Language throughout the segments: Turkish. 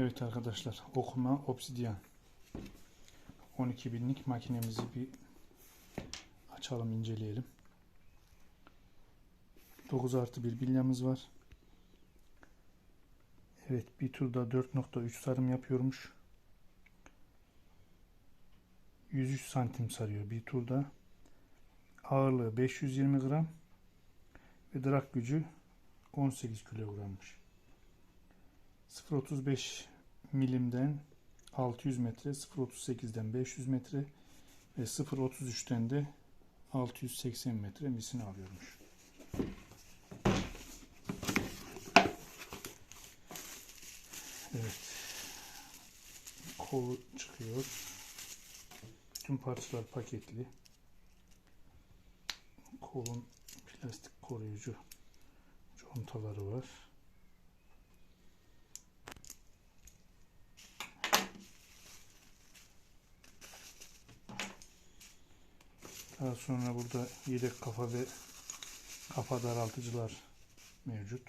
Evet arkadaşlar okuma obsidyen 12 binlik makinemizi bir açalım inceleyelim. 9 artı bir bilyamız var. Evet bir turda 4.3 sarım yapıyormuş. 103 santim sarıyor bir turda. Ağırlığı 520 gram ve drag gücü 18 kilogrammış. 0.35 milimden 600 metre, 0.38'den 500 metre ve 0.33'ten de 680 metre misini alıyormuş. Evet. Kolu çıkıyor. Bütün parçalar paketli. Kolun plastik koruyucu contaları var. Daha sonra burada yedek kafa ve kafa daraltıcılar mevcut.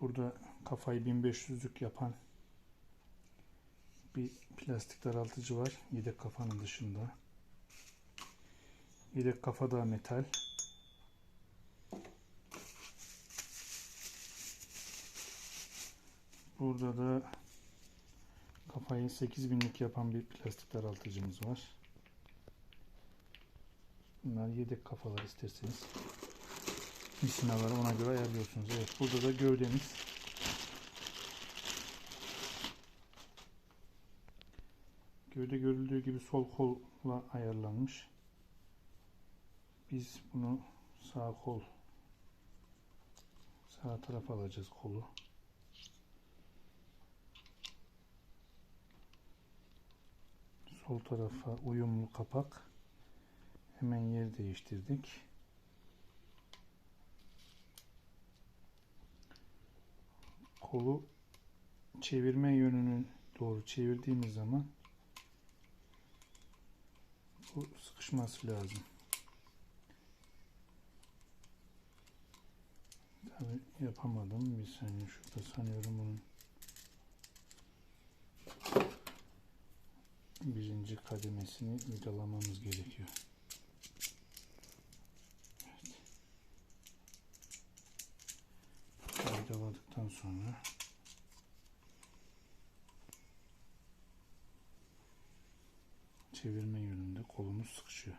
Burada kafayı 1500'lük yapan bir plastik daraltıcı var. Yedek kafanın dışında. Yedek kafa da metal. Burada da kafayı 8000'lik yapan bir plastik daraltıcımız var. Bunlar yedek kafalar isterseniz. Misinaları ona göre ayarlıyorsunuz. Evet burada da gövdemiz. Gövde görüldüğü gibi sol kolla ayarlanmış. Biz bunu sağ kol sağ tarafa alacağız kolu. Sol tarafa uyumlu kapak. Hemen yer değiştirdik. Kolu çevirme yönünün doğru çevirdiğimiz zaman bu sıkışması lazım. Tabi yapamadım. Bir saniye şurada sanıyorum bunun birinci kademesini vidalamamız gerekiyor. Evet. Vidaladıktan sonra çevirme yönünde kolumuz sıkışıyor.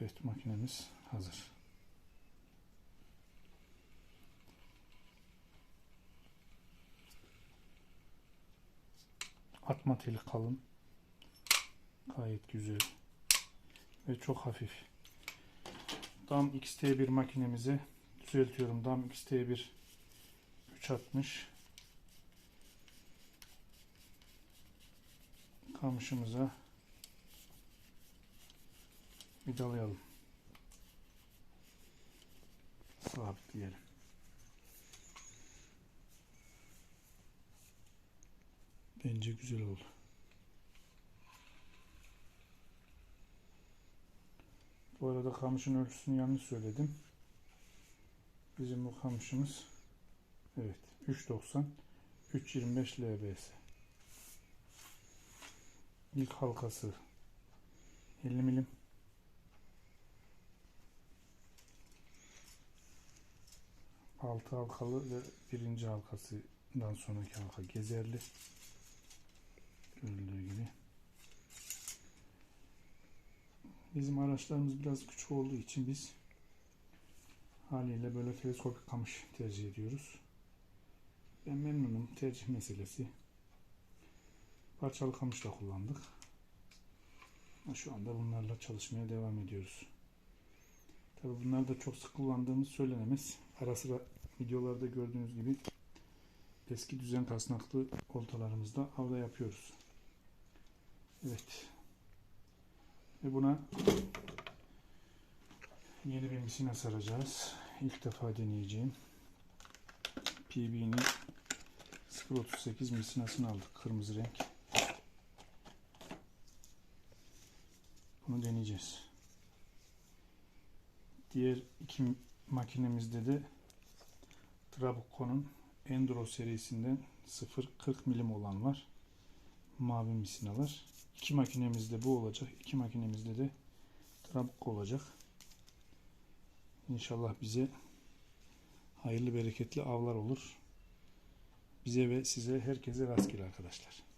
Evet makinemiz hazır. Atma teli kalın. Gayet güzel. Ve çok hafif. Dam XT1 makinemize düzeltiyorum. Dam XT1 360 kamışımıza vidalayalım. Sabitleyelim. Bence güzel oldu. Bu arada kamışın ölçüsünü yanlış söyledim. Bizim bu kamışımız evet 3.90 3.25 lbs. İlk halkası 50 milim. Altı halkalı ve birinci halkasından sonraki halka gezerli. Görüldüğü gibi. Bizim araçlarımız biraz küçük olduğu için biz haliyle böyle teleskopik kamış tercih ediyoruz. Ben memnunum. Tercih meselesi. Parçalı kamış da kullandık. Şu anda bunlarla çalışmaya devam ediyoruz. Tabi bunlar da çok sık kullandığımız söylenemez. Ara sıra videolarda gördüğünüz gibi eski düzen kasnaklı oltalarımızda avda yapıyoruz. Evet. Ve buna yeni bir misina saracağız. İlk defa deneyeceğim. PB'nin 0.38 misinasını aldık. Kırmızı renk. Bunu deneyeceğiz. Diğer iki makinemizde de Trabuco'nun Enduro serisinden 0.40 milim olan var. Mavi misinalar. İki makinemizde bu olacak. İki makinemizde de trabuk olacak. İnşallah bize hayırlı bereketli avlar olur. Bize ve size herkese rastgele arkadaşlar.